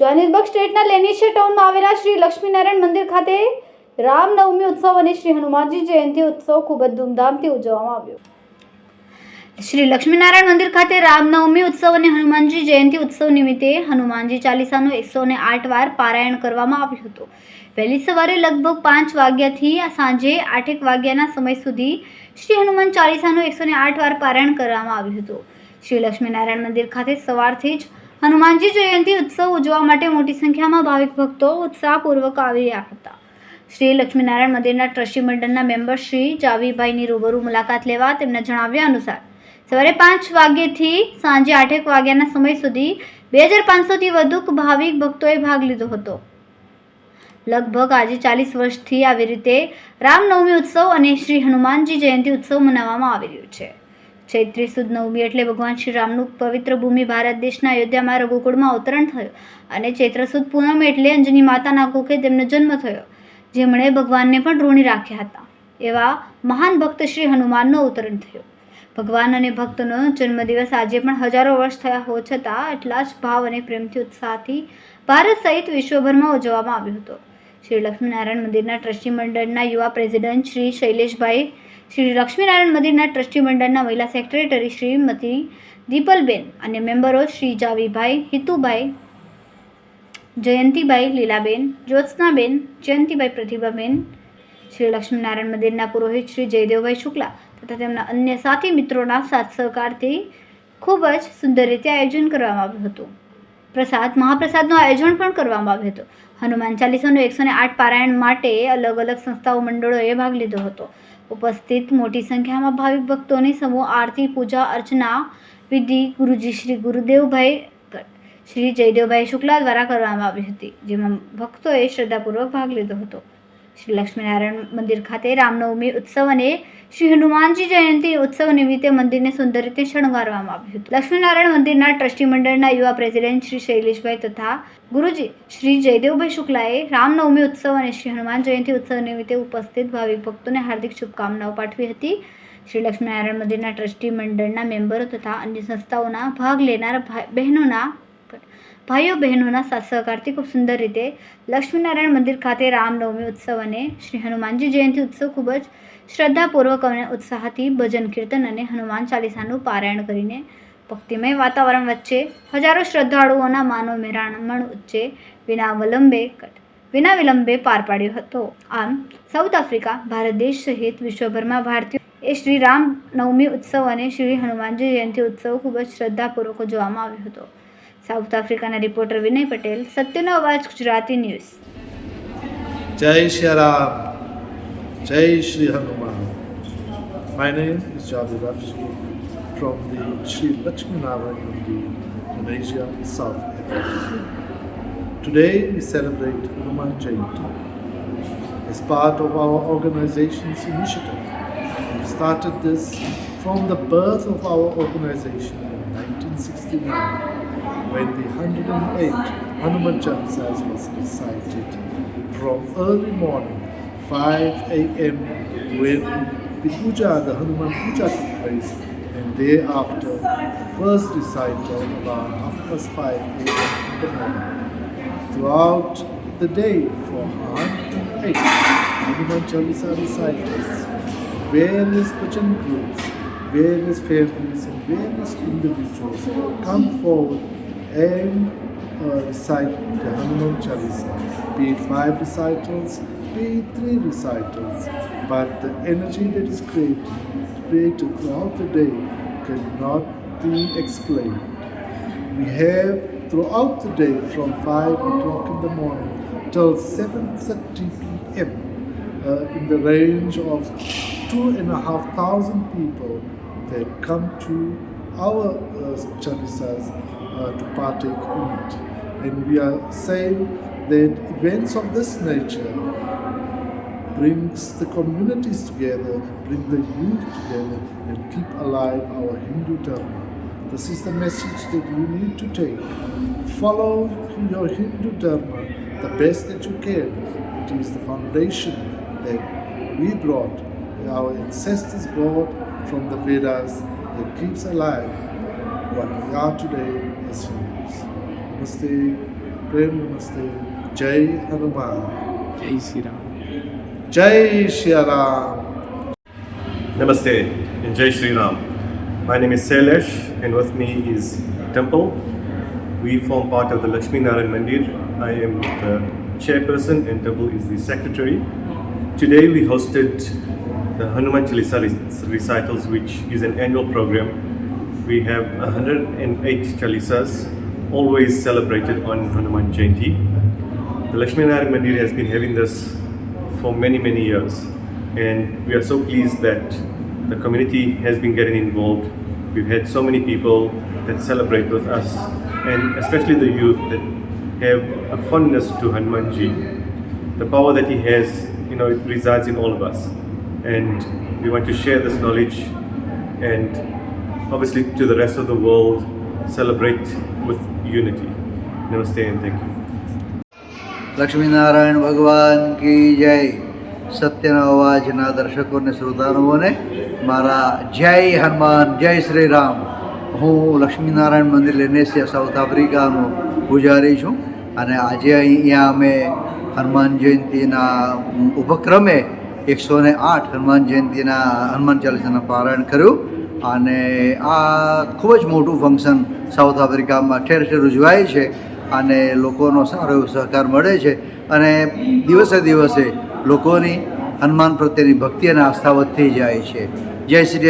Johannesburg સ્ટેટના લેનિશિયા ટાઉનમાં આવેલા શ્રી લક્ષ્મીનારાયણ મંદિર ખાતે રામનવમી ઉત્સવ અને શ્રી હનુમાનજી જયંતિ ઉત્સવ ખૂબ જ ધૂમધામથી ઉજવવામાં આવ્યો. શ્રી લક્ષ્મીનારાયણ મંદિર ખાતે રામનવમી ઉત્સવ અને હનુમાનજી જયંતિ ઉત્સવ નિમિત્તે હનુમાનજી ચાલીસાનું એકસો ને આઠ વાર પારાયણ કરવામાં આવ્યું હતું. વહેલી સવારે લગભગ પાંચ વાગ્યાથી સાંજે આઠેક વાગ્યાના સમય સુધી શ્રી હનુમાન ચાલીસાનો એકસો ને આઠ વાર પારાયણ કરવામાં આવ્યું હતું. શ્રી લક્ષ્મીનારાયણ મંદિર ખાતે સવારથી જ હનુમાનજી જયંતિ ઉત્સવ ઉજવવા માટે મોટી સંખ્યામાં ભાવિક ભક્તો ઉત્સાહપૂર્વક આવી રહ્યા હતા. શ્રી લક્ષ્મીનારાયણ મંદિરના ટ્રસ્ટી મંડળના મેમ્બર શ્રી જાવીભાઈની રૂબરૂ મુલાકાત લેવા તેમના જણાવ્યા અનુસાર, સવારે પાંચ વાગ્યેથી સાંજે આઠેક વાગ્યાના સમય સુધી બે હજાર પાંચસોથી વધુ ભાવિક ભક્તોએ ભાગ લીધો હતો. લગભગ આજે ચાલીસ વર્ષથી આવી રીતે રામનવમી ઉત્સવ અને શ્રી હનુમાનજી જયંતિ ઉત્સવ મનાવવામાં આવી રહ્યો છે. ચૈત્રી સુદ નવમી એટલે ભગવાન શ્રી રામનું પવિત્ર ભૂમિ ભારત દેશના અયોધ્યામાં રઘુકુળમાં અવતરણ થયું. અને ચૈત્ર સુદ પૂનમ એટલે અંજની માતાના કુખે તેમનો જન્મ થયો, જેમણે ભગવાનને પણ ઋણી રાખ્યા હતા. એવા મહાન ભક્ત શ્રી હનુમાનનો અવતરણ થયો. ભગવાન અને ભક્તનો જન્મદિવસ આજે પણ હજારો વર્ષ થયા હોવા છતાં એટલા જ ભાવ અને પ્રેમથી ઉત્સાહથી ભારત સહિત વિશ્વભરમાં ઉજવવામાં આવ્યો હતો. શ્રી લક્ષ્મીનારાયણ મંદિરના ટ્રસ્ટી મંડળના યુવા પ્રેસિડેન્ટ શ્રી શૈલેષભાઈ શ્રી લક્ષ્મીનારાયણ મંદિરના ટ્રસ્ટી મંડળના મહિલા સેક્રેટરી શ્રીમતી દીપલબેન અને મેમ્બરો શ્રી જાવીભાઈ, હિતુભાઈ, જયંતિભાઈ, લીલાબેન, જ્યોત્સનાબેન, જયંતિભાઈ પ્રતિભાબેન, શ્રી લક્ષ્મીનારાયણ મંદિરના પુરોહિત શ્રી જયદેવભાઈ શુક્લા તથા તેમના અન્ય સાથી મિત્રોના સાથ સહકારથી ખૂબ જ સુંદર રીતે આયોજન કરવામાં આવ્યું હતું. પ્રસાદ, મહાપ્રસાદનું આયોજન પણ કરવામાં આવ્યું હતું. હનુમાન ચાલીસાનું એકસો ને આઠ પારાયણ માટે અલગ અલગ સંસ્થાઓ, મંડળોએ ભાગ લીધો હતો. ઉપસ્થિત મોટી સંખ્યામાં ભાવિક ભક્તોની સમૂહ આરતી, પૂજા, અર્ચના, વિધિ ગુરુજી શ્રી ગુરુદેવભાઈ શ્રી જયદેવભાઈ શુક્લા દ્વારા કરવામાં આવી હતી, જેમાં ભક્તોએ શ્રદ્ધાપૂર્વક ભાગ લીધો હતો. શ્રી લક્ષ્મીનારાયણ મંદિર ખાતે રામનવમી ઉત્સવ અને શ્રી હનુમાનજી જયંતિ ઉત્સવ નિમિત્તે મંદિરને સુંદર રીતે શણગારવામાં આવ્યું હતું. લક્ષ્મીનારાયણ મંદિરના ટ્રસ્ટી મંડળના યુવા પ્રેસિડેન્ટ શ્રી શૈલેષભાઈ તથા ગુરુજી શ્રી જયદેવભાઈ શુક્લાએ રામનવમી ઉત્સવ અને શ્રી હનુમાન જયંતિ ઉત્સવ નિમિત્તે ઉપસ્થિત ભાવિક ભક્તોને હાર્દિક શુભકામનાઓ પાઠવી હતી. શ્રી લક્ષ્મીનારાયણ મંદિરના ટ્રસ્ટી મંડળના મેમ્બરો તથા અન્ય સંસ્થાઓના ભાગ લેનાર બહેનોના ભાઈઓ, બહેનોના સહકારથી ખૂબ સુંદર રીતે લક્ષ્મીનારાયણ મંદિર ખાતે રામનવમી ઉત્સવ અને શ્રી હનુમાનજી જયંતિ ઉત્સવ ખૂબ જ શ્રદ્ધાપૂર્વક અને ઉત્સાહથી ભજન, કીર્તન અને હનુમાન ચાલીસાનું પારાયણ કરીને ભક્તિમય વાતાવરણ વચ્ચે હજારો શ્રદ્ધાળુઓના માનવ મેરામણ ઉચ્ચે વિના વિલંબે વિના વિલંબે પાર પાડ્યો હતો. આમ, સાઉથ આફ્રિકા, ભારત દેશ સહિત વિશ્વભરમાં ભારતીય એ શ્રી રામ નવમી ઉત્સવ અને શ્રી હનુમાનજી જયંતિ ઉત્સવ ખૂબ જ શ્રદ્ધાપૂર્વક જોવામાં આવ્યો હતો. સાઉથ આફ્રિકાના રિપોર્ટર વિનય પટેલ સત્યનો અવાજ Gujarati news Jai Shri Ram, Jai Shri Hanuman. My name is Javi Rafshi from the Sri Lakshmi Narayan Mandir, South Africa. Today we celebrate Hanuman Jayanti as part of our organization's initiative. We started this from the birth of our organization in 1969 when the 108 Hanuman Chalisas was recited from early morning 5 a.m. when the puja, the Hanuman puja took place and thereafter first recital about half past 5 a.m. in the morning. Throughout the day from 108 Hanuman Chalisa recitals, various bhajan groups, various families and various individuals come forward and uh, recite the Hanuman Chalisa, be it five recitals, be it three recitals, but the energy that is created, created throughout the day cannot be explained. We have throughout the day from 5 o'clock in the morning till 7.30 p.m. Uh, in the range of two and a half thousand people that come to our uh, uh, to partake in it. And we are saying that events of this nature brings the communities together, bring the youth together, and keep alive our Hindu Dharma. This is the message that you need to take. Follow your Hindu Dharma the best that you can. It is the foundation that we brought, our ancestors brought from the Vedas that keeps alive what we are today as humans. Namaste, Prem Namaste, Jai Hanuman. Jai Siram. Jai Shiram. Namaste and Jai Sriram. My name is Sailesh and with me is Temple. We form part of the Lakshmi Narayan Mandir. I am the chairperson and Temple is the secretary. Today we hosted the Hanuman Chalisa recitals, which is an annual program we have 108 Chalisas always celebrated on Hanuman Jayanti. The Lakshmi Narayan Mandir has been having this for many, many years. And we are so pleased that the community has been getting involved. We've had so many people that celebrate with us, and especially the youth that have a fondness to Hanumanji. The power that he has, you know, it resides in all of us. And we want to share this knowledge and obviously to the rest of the world, celebrate with unity. Namaste and thank you. Lakshminarayan ભગવાન કી જય સત્યના અવાજના દર્શકોને શ્રોતાનુઓને મારા જય હનુમાન, જય શ્રી રામ હું લક્ષ્મીનારાયણ મંદિર લેનેસિયા, સાઉથ આફ્રિકાનો પૂજારી છું અને આજે અહીંયા અમે હનુમાન જયંતિના ઉપક્રમે એકસો ને આઠ હનુમાન જયંતિના, હનુમાન ચાલીસાના પારાયણ કર્યું અને આ ખૂબ જ મોટું ફંક્શન સાઉથ આફ્રિકામાં ઠેર ઠેર ઉજવાય છે અને લોકોનો સારો એવો સહકાર મળે છે અને દિવસે દિવસે લોકોની હનુમાન પ્રત્યેની ભક્તિ અને આસ્થા વધતી જાય છે. જય શ્રી